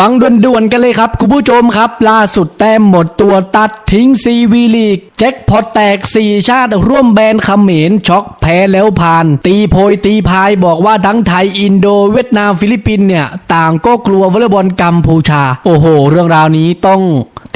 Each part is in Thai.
ฟังด่วนๆกันเลยครับ คุณผู้ชมครับ ล่าสุดแต้มหมดตัวตัดทิ้งซีวีลีก แจ็คพอตแตก 4 ชาติร่วมแบนเขมรช็อกแพ้แล้วผ่าน ตีโพยตีพายบอกว่าทั้งไทยอินโดเวียดนามฟิลิปปินเนี่ย ต่างก็กลัววอลเลย์บอลกัมพูชา โอ้โห เรื่องราวนี้ต้อง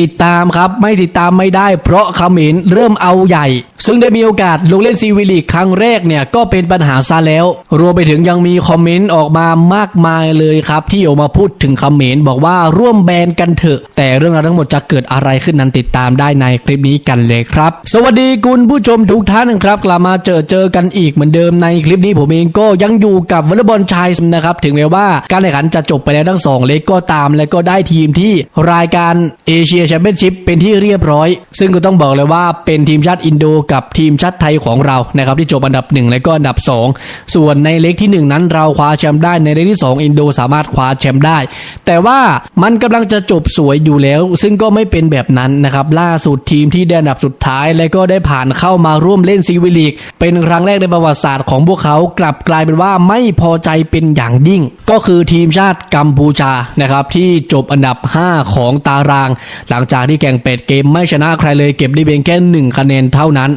ติดตามครับไม่ติดตามไม่ได้ เพราะเขมรเริ่มเอาใหญ่ ซึ่งได้มีโอกาสลงเล่นซีวีลีกครั้งแรกเนี่ยก็เป็นปัญหาซะแล้ว รวมไปถึงยังมีคอมเมนต์ออกมามากมายเลยครับ ที่ออกมาพูดถึงเขมรบอกว่าร่วมแบนกันเถอะ แต่เรื่องราวทั้งหมดจะเกิดอะไรขึ้นนั้นติดตามได้ในคลิปนี้กันเลยครับ สวัสดีคุณผู้ชมทุกท่านครับกลับมาเจอเจอกันอีกเหมือนเดิมในคลิปนี้ผมเองก็ยังอยู่กับวอลเลย์บอลชายนะครับถึงแม้ว่าการแข่งขันจะจบไปแล้วทั้งสองเล็กก็ตาม และก็ได้ทีมที่รายการเอเชียแชมเปี้ยนชิพเป็นที่เรียบร้อย ซึ่งก็ต้องบอกเลยว่าเป็นทีมชาติอินโดกับทีมชาติไทยของเรานะครับที่จบอันดับ 1 และก็อันดับ 2 ส่วนในเล็กที่ 1 นั้นเราคว้าแชมป์ได้ในเล็กที่ 2 อินโดสามารถคว้าแชมป์ได้ แต่ว่ามันกำลังจะจบสวยอยู่แล้ว ซึ่งก็ไม่เป็นแบบนั้นนะครับล่าสุดทีมที่ได้อันดับสุดท้าย และก็ได้ผ่านเข้ามาร่วมเล่นซีวิลีกเป็นครั้งแรกในประวัติศาสตร์ของพวกเขากลับกลายเป็นว่าไม่พอใจเป็นอย่างยิ่ง ก็คือทีมชาติกัมพูชานะครับที่จบอันดับ 5 ของตารางหลังังจากที่แข่งเป็ดเกมไม่ชนะใครเลยเก็บได้เพียงแค่1คะแนนเท่านั้น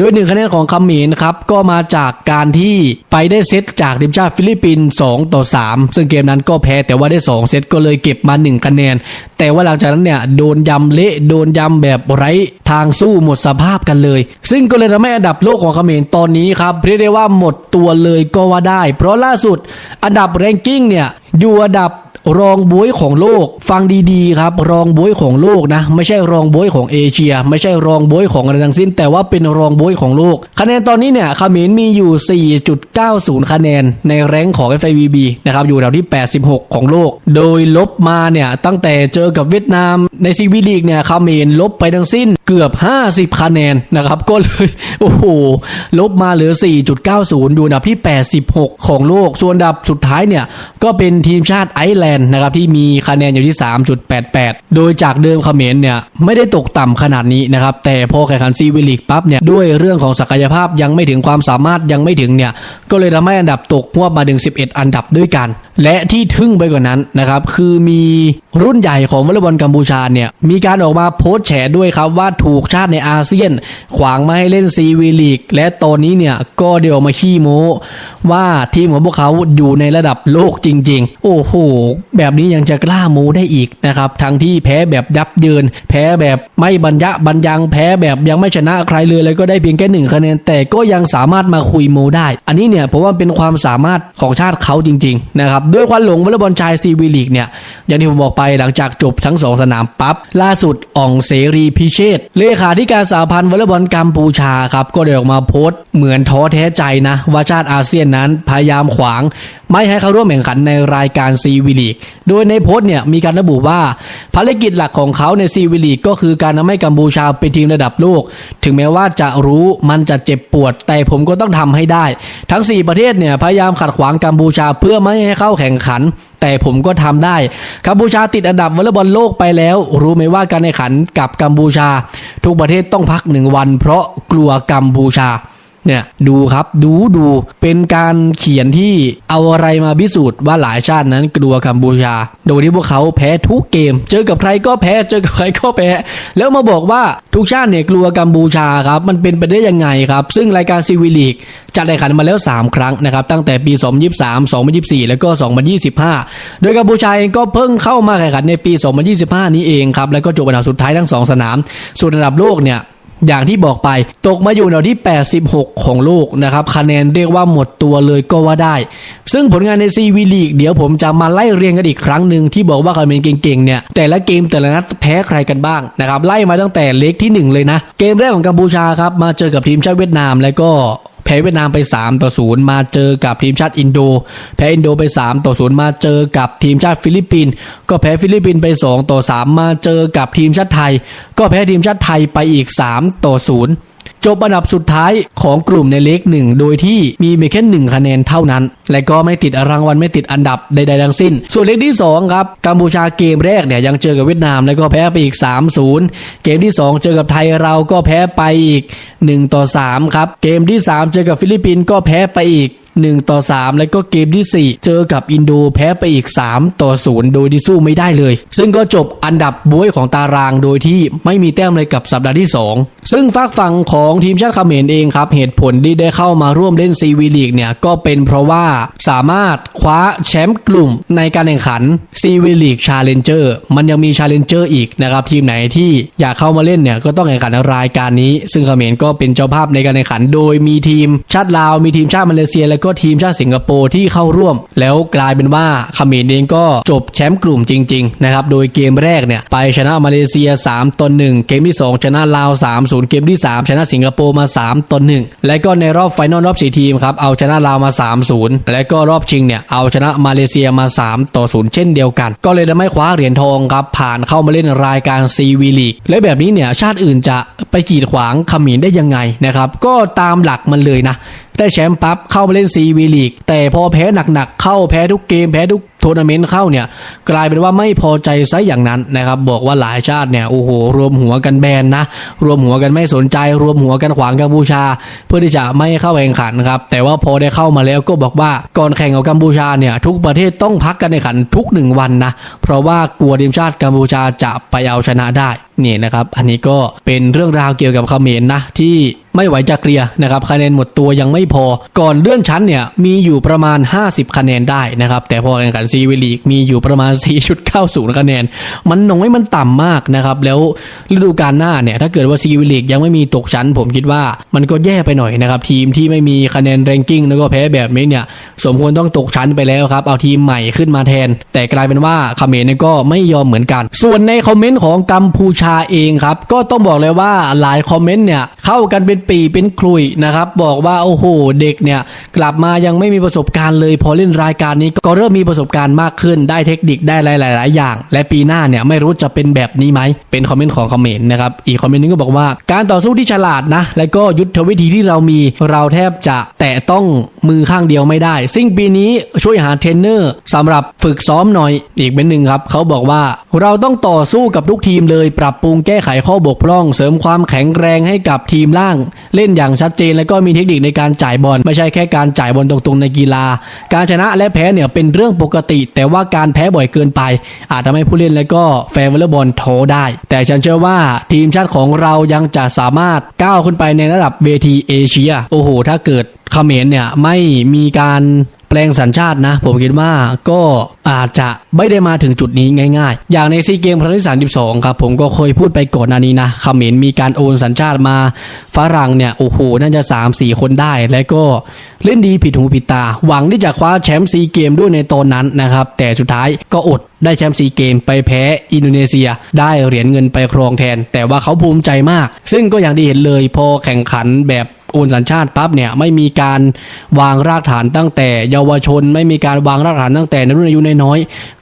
โดยหนึ่งคะแนนของคำหมีนะครับก็มาจากการที่ไปได้เซตจากทีมชาติฟิลิปปินส์2ต่อ 3 ซึ่งเกมนั้นก็แพ้แต่ว่าได้ 2 เซตก็เลยเก็บมา 1 คะแนน แต่ว่าหลังจากนั้นเนี่ยโดนยำเละโดนยำแบบไร้ทางสู้หมดสภาพกันเลย ซึ่งก็เลยทำให้อันดับโลกของเขมรตอนนี้ครับเรียกได้ว่าหมดตัวเลยก็ว่าได้ เพราะล่าสุดอันดับแรงกิ้งเนี่ยอยู่อันดับรองบวยของโลกฟังดีๆครับรองบวยของโลกนะ ไม่ใช่รองบวยของเอเชีย ไม่ใช่รองบวยของอะไรทั้งสิ้น แต่ว่าเป็นรองบวยของโลกคะแนนตอนนี้เนี่ยเขมรมีอยู่ 4.90 คะแนนในแรงของ FIVB นะครับอยู่แถวที่ 86 ของโลก โดยลบมาเนี่ยตั้งแต่เจอกับเวียดนามในซีวีลีกเนี่ยเขมรลบไปทั้งสิ้นเกือบ 50 คะแนนนะครับก็เลยโอ้โหลบมาเหลือ 4.90 อยู่อันดับที่ 86 ของโลก ส่วนดับสุดท้ายเนี่ยก็เป็นทีมชาติไอร์แลนด์นะครับที่มีคะแนนอยู่ที่ 3.88 โดยจากเดิมเขมรเนี่ยไม่ได้ตกต่ำขนาดนี้นะครับแต่พอแข่งขันซีวิลิกปั๊บเนี่ยด้วยเรื่องของศักยภาพยังไม่ถึงความสามารถยังไม่ถึงเนี่ยก็เลยทำให้อันดับตกพวบมาถึง 11 อันดับด้วยกัน และที่ทึ่งไปกว่านั้นนะครับคือมีรุ่นใหญ่ของวอลเลย์บอลกัมพูชาเนี่ยมีการออกมาโพสต์แฉด้วยครับว่าถูกชาติในอาเซียน ขวางไม่ให้เล่นซีวีลีก และตอนนี้เนี่ยก็เดี๋ยวมาขี้โม้ว่าทีมของพวกเขาอยู่ในระดับโลกจริง ๆ โอ้โห แบบนี้ยังจะกล้าโม้ได้อีกนะครับทั้งที่แพ้แบบยับเยิน แพ้แบบไม่บรรยะบรรยังแพ้แบบยังไม่ชนะใครเลยแล้วก็ได้เพียงแค่หนึ่งคะแนนแต่ก็ยังสามารถมาคุยโมได้ อันนี้เนี่ยผมว่าเป็นความสามารถของชาติเขาจริง ๆ นะครับด้วยควันหลงวอลเลย์บอลชายซีวีลีกเนี่ยอย่างที่ผมบอกไปหลังจากจบทั้งสองสนามปั๊บล่าสุดอ่องเสรีพิเชษเลขาธิการสหพันธ์วอลเลย์บอลกัมพูชาครับก็ได้ออกมาโพสต์เหมือนท้อแท้ใจนะว่าชาติอาเซียนนั้นพยายามขวาง ไม่ให้เข้าร่วมแข่งขันในรายการซีวิลีกโดยในโพสต์เนี่ยมีการระบุว่าภารกิจหลักของเขาในซีวิลีกก็คือการทำให้กัมพูชาเป็นทีมระดับโลก ถึงแม้ว่าจะรู้มันจะเจ็บปวด แต่ผมก็ต้องทำให้ได้ ทั้ง 4 ประเทศเนี่ยพยายามขัดขวางกัมพูชาเพื่อไม่ให้เข้าแข่งขัน แต่ผมก็ทำได้กัมพูชาติดอันดับวอลเลย์บอลโลกไปแล้ว รู้ไหมว่าการแข่งขันกับกัมพูชา ทุกประเทศต้องพักหนึ่งวัน เพราะกลัวกัมพูชา เนี่ยดูครับดูดูเป็นการเขียนที่เอาอะไรมาพิสูจน์ว่าหลายชาตินั้นกลัวกัมพูชา โดยที่พวกเขาแพ้ทุกเกม เจอกับใครก็แพ้เจอกับใครก็แพ้ แล้วมาบอกว่าทุกชาติเนี่ยกลัวกัมพูชาครับมันเป็นไปได้ยังไงครับ ซึ่งรายการซีวิลีกจัดแข่งขันมาแล้ว 3 ครั้งนะครับ ตั้งแต่ปี 2023 2024 แล้วก็ 2025 โดยกัมพูชาเองก็เพิ่งเข้ามาแข่งขันในปี 2025 นี้เองครับแล้วก็จบอันดับสุดท้ายทั้งสองสนามส่วนอันดับโลกเนี่ย อย่างที่บอกไปตกมาอยู่อันดับที่ 86 ของโลกนะครับคะแนนเรียกว่าหมดตัวเลยก็ว่าได้ ซึ่งผลงานในซีวีลีกเดี๋ยวผมจะมาไล่เรียงกันอีกครั้งหนึ่งที่บอกว่าใครเป็นเก่งๆเนี่ยแต่ละเกมแต่ละนัดแพ้ใครกันบ้างนะครับไล่มาตั้งแต่เล็กที่ 1 เลยนะ เกมแรกของกัมพูชาครับมาเจอกับทีมชาติเวียดนามแล้วก็ แพ้เวียดนามไป 3 ต่อ 0 มาเจอกับทีมชาติอินโด แพ้อินโดไป 3 ต่อ 0 มาเจอกับทีมชาติฟิลิปปินส์ก็แพ้ฟิลิปปินส์ไป 2 ต่อ 3 มาเจอกับทีมชาติไทย ก็แพ้ทีมชาติไทยไปอีก 3 ต่อ 0 จบอันดับสุดท้ายของกลุ่มในเล็กหนึ่งโดยที่มีเพียงแค่หนึ่งคะแนนเท่านั้น และก็ไม่ติดรางวัลไม่ติดอันดับใดๆทั้งสิ้น ส่วนเล็กที่2ครับกัมพูชาเกมแรกเนี่ยยังเจอกับเวียดนามแล้วก็แพ้ไปอีก 3-0 เกมที่ 2 เจอกับไทยเราก็แพ้ไปอีก1ต่อ3ครับเกมที่ 3 เจอกับฟิลิปปินส์ก็แพ้ไปอีก 1 ต่อ 3 แล้วก็เกมที่ 4 เจอกับอินโดแพ้ไปอีก 3 ต่อ 0 โดยที่สู้ไม่ได้เลย ซึ่งก็จบอันดับบวยของตารางโดยที่ไม่มีแต้มเลยกับสัปดาห์ที่ 2 ซึ่งฝากฝั่งของทีมชาติเขมรเองครับ เหตุผลที่ได้เข้ามาร่วมเล่นซีวีลีกเนี่ยก็เป็นเพราะว่าสามารถคว้าแชมป์กลุ่มในการแข่งขันซีวีลีกชาเลนเจอร์มันยังมีชาเลนเจอร์อีกนะครับทีมไหนที่อยากเข้ามาเล่นเนี่ยก็ต้องแข่งขันรายการนี้ ซึ่งเขมรก็เป็นเจ้าภาพในการแข่งขัน โดยมีทีมชาติลาวมีทีมชาติมาเลเซีย แล้วก็ทีมชาติสิงคโปร์ที่เข้าร่วม แล้วกลายเป็นว่าเขมรเองก็จบแชมป์กลุ่มจริงๆนะครับโดยเกมแรกเนี่ยไปชนะมาเลเซีย3ต่อ1เกมที่ 2 ชนะลาว3-0เกมที่ 3 ชนะสิงคโปร์มา3ต่อ1และก็ในรอบไฟนอลรอบ4ทีมครับเอาชนะลาวมา 3-0 และก็รอบชิงเนี่ยเอาชนะมาเลเซียมา 3 ต่อ 0 เช่นเดียวกัน ก็เลยทำให้คว้าเหรียญทองครับ ผ่านเข้ามาเล่นรายการซีวีลีกและแบบนี้เนี่ยชาติอื่นจะไปกีดขวางขมินได้ยังไงนะครับ ก็ตามหลักมันเลยนะได้แชมป์ปั๊บเข้ามาเล่นซีวีลีกแต่พอแพ้หนักๆ เข้าแพ้ทุกเกมแพ้ทุก ทัวร์นาเมนต์เข้าเนี่ยกลายเป็นว่าไม่พอใจซะอย่างนั้นนะครับบอกว่าหลายชาติเนี่ยโอ้โหรวมหัวกันแบนนะรวมหัวกันไม่สนใจ รวมหัวกันขวางกัมพูชา เพื่อที่จะไม่เข้าแข่งขันครับแต่ว่าพอได้เข้ามาแล้วก็บอกว่าก่อนแข่งกับกัมพูชาเนี่ยทุกประเทศต้องพักกันในขันทุกหนึ่งวันนะเพราะว่ากลัวทีมชาติกัมพูชาจะไปเอาชนะได้ นี่นะครับอันนี้ก็เป็นเรื่องราวเกี่ยวกับเขมรนนะที่ไม่ไหวจะเคลียร์นะครับคะแนนหมดตัวยังไม่พอ ก่อนเลื่อนชั้นเนี่ยมีอยู่ประมาณ 50 คะแนนได้นะครับแต่พอแข่งขันซีวิลีกมีอยู่ประมาณ 4.90 คะแนน มันน้อยมันต่ำมากนะครับแล้วฤดูกาลหน้าเนี่ยถ้าเกิดว่าซีวิลีกยังไม่มีตกชั้น ผมคิดว่ามันก็แย่ไปหน่อยนะครับทีมที่ไม่มีคะแนนแรงกิ้งแล้วก็แพ้แบบนี้เนี่ยสมควรต้องตกชั้นไปแล้วครับเอาทีมใหม่ขึ้นมาแทน แต่กลายเป็นว่าเขมรเนี่ยก็ไม่ยอมเหมือนกัน ส่วนในคอมเมนต์ของกัมพูชาเองครับ ก็ต้องบอกเลยว่าหลายคอมเมนต์เนี่ยเข้ากันเป็นปีเป็นคลุยนะครับ บอกว่าโอ้โหเด็กเนี่ยกลับมายังไม่มีประสบการณ์เลย พอเล่นรายการนี้ก็เริ่มมีประสบการณ์มากขึ้นได้เทคนิคได้หลาย ๆ อย่าง และปีหน้าเนี่ยไม่รู้จะเป็นแบบนี้ไหมเป็นคอมเมนต์ของคอมเมนต์นะครับอีกคอมเมนต์นึงก็บอกว่า การต่อสู้ที่ฉลาดนะแล้วก็ยุทธวิธีที่เรามีเราแทบจะแตะต้องมือข้างเดียวไม่ได้ ซึ่งปีนี้ช่วยหาเทรนเนอร์สำหรับฝึกซ้อมหน่อยอีกเป็นหนึ่งครับเขาบอกว่าเราต้องต่อสู้กับทุกทีมเลยปรับปรุงแก้ไขข้อบกพร่อง เสริมความแข็งแรงให้กับทีมล่าง เล่นอย่างชัดเจน แล้วก็มีเทคนิคในการจ่ายบอลไม่ใช่แค่การจ่ายบอลตรงๆในกีฬา การชนะและแพ้เนี่ยเป็นเรื่องปกติ แต่ว่าการแพ้บ่อยเกินไป อาจทำให้ผู้เล่นและก็แฟนวอลเลย์บอลท้อได้ แต่ฉันเชื่อว่าทีมชาติของเรายังจะสามารถก้าวขึ้นไปในระดับเวทีเอเชียโอ้โหถ้าเกิดเขมรเนี่ยไม่มีการ แปลงสัญชาตินะ ผมคิดว่าก็อาจจะไม่ได้มาถึงจุดนี้ง่าย ๆ อย่างในซีเกมครั้งที่32ครับผมก็เคยพูดไปก่อนหน้านี้นะเขมรมีการโอนสัญชาติมาฝรั่งเนี่ยโอ้โหน่าจะ 3-4 คนได้ และก็เล่นดีผิดหูผิดตา หวังที่จะคว้าแชมป์ซีเกมด้วยในตอนนั้นนะครับ แต่สุดท้ายก็อดได้แชมป์ซีเกมไปแพ้อินโดนีเซีย ได้เหรียญเงินไปครองแทน แต่ว่าเขาภูมิใจมาก ซึ่งก็อย่างที่เห็นเลยพอแข่งขันแบบ โอนสัญชาติปั๊บเนี่ยไม่มีการวางรากฐานตั้งแต่ เยาวชน ไม่มีการวางรากฐานตั้งแต่ในรุ่นอายุน้อย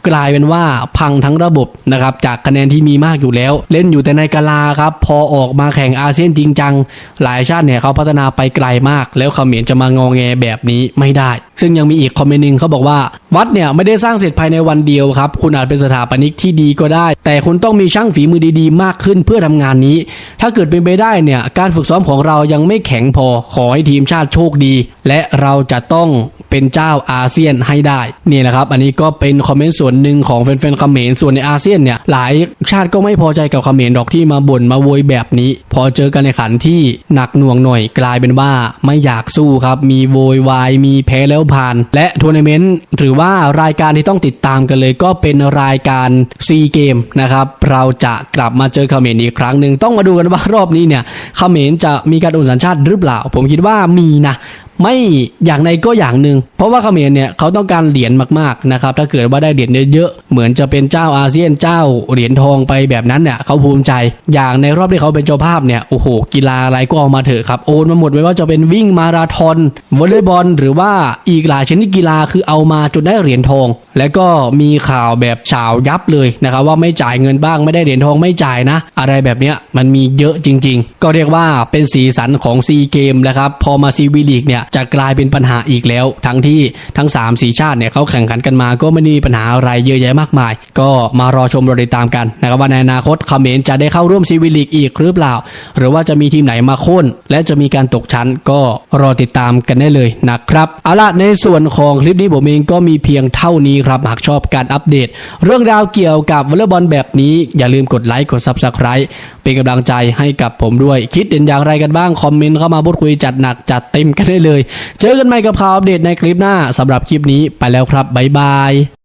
กลายเป็นว่าพังทั้งระบบนะครับจากคะแนนที่มีมากอยู่แล้ว เล่นอยู่แต่ในกาลาครับพอออกมาแข่งอาเซียนจริงจัง หลายชาติเนี่ยเขาพัฒนาไปไกลมาก แล้วเขมรจะมางองแงแบบนี้ไม่ได้ ซึ่งยังมีอีกคอมเมนต์หนึงเขาบอกว่า วัดเนี่ยไม่ได้สร้างเสร็จภายในวันเดียวครับคุณอาจเป็นสถาปนิกที่ดีก็ได้ แต่คุณต้องมีช่างฝีมือดีๆ มากขึ้นเพื่อทำงานนี้ ถ้าเกิดเป็นไปได้เนี่ยการฝึกซ้อมของเรายังไม่แข็งพอขอให้ทีมชาติโชคดี และเราจะต้อง เป็นเจ้าอาเซียนให้ได้นี่แหละครับ อันนี้ก็เป็นคอมเมนต์ส่วนหนึ่งของแฟนๆเขมรส่วนในอาเซียนเนี่ยหลายชาติก็ไม่พอใจกับเขมรดอกที่มาบ่นมาโวยแบบนี้ พอเจอกันในขันที่หนักหน่วงหน่อยกลายเป็นว่าไม่อยากสู้ครับ มีโวยวายมีแพ้แล้วผ่าน และทัวร์นาเมนต์หรือว่ารายการที่ต้องติดตามกันเลย ก็เป็นรายการซีเกมนะครับเราจะกลับมาเจอเขมรอีกครั้งหนึ่งต้องมาดูกันว่ารอบนี้เนี่ยเขมรจะมีการโอนสัญชาติหรือเปล่า ผมคิดว่ามีนะ ไม่อย่างใดก็อย่างหนึ่งเพราะว่าเขมรเนี่ยเขาต้องการเหรียญมากๆนะครับถ้าเกิดว่าได้เหรียญเยอะๆเหมือนจะเป็นเจ้าอาเซียนเจ้าเหรียญทองไปแบบนั้นเนี่ยเขาภูมิใจ อย่างในรอบที่เขาเป็นเจ้าภาพเนี่ยโอ้โหกีฬาอะไรก็เอามาเถอะครับโอนมาหมดไม่ว่าจะเป็นวิ่งมาราธอนวอลเลย์บอลหรือว่าอีกหลายชนิดกีฬาคือเอามาจนได้เหรียญทอง และก็มีข่าวแบบฉาวยับเลยนะครับว่าไม่จ่ายเงินบ้างไม่ได้เหรียญทองไม่จ่ายนะ อะไรแบบเนี้ยมันมีเยอะจริง ๆ ก็เรียกว่าเป็นสีสันของซีเกมนะครับพอมาซีวีลีกเนี่ยจะกลายเป็นปัญหาอีกแล้ว ทั้งที่ทั้ง 3 4 ชาติเนี่ยเขาแข่งขันกันมาก็ไม่มีปัญหาอะไรเยอะแยะมากมาย ก็มารอชมรอติดตามกันนะครับว่าในอนาคตเขมรจะได้เข้าร่วมซีวิลีกอีกหรือเปล่า หรือว่าจะมีทีมไหนมาโค่นและจะมีการตกชั้นก็รอติดตามกันได้เลยนะครับเอาละในส่วนของคลิปนี้ผมเองก็มีเพียงเท่านี้ครับหากชอบการอัปเดต เรื่องราวเกี่ยวกับวอลเลย์บอลแบบนี้ อย่าลืมกดไลค์กด Subscribe เป็นกำลังใจให้กับผมด้วย คิดเห็นอย่างไรกันบ้างคอมเมนต์เข้ามาพูดคุยจัดหนักจัดเต็มกันได้เลยเจอกันใหม่กับข่าวอัปเดตในคลิปหน้าสำหรับคลิปนี้ไปแล้วครับบ๊ายบาย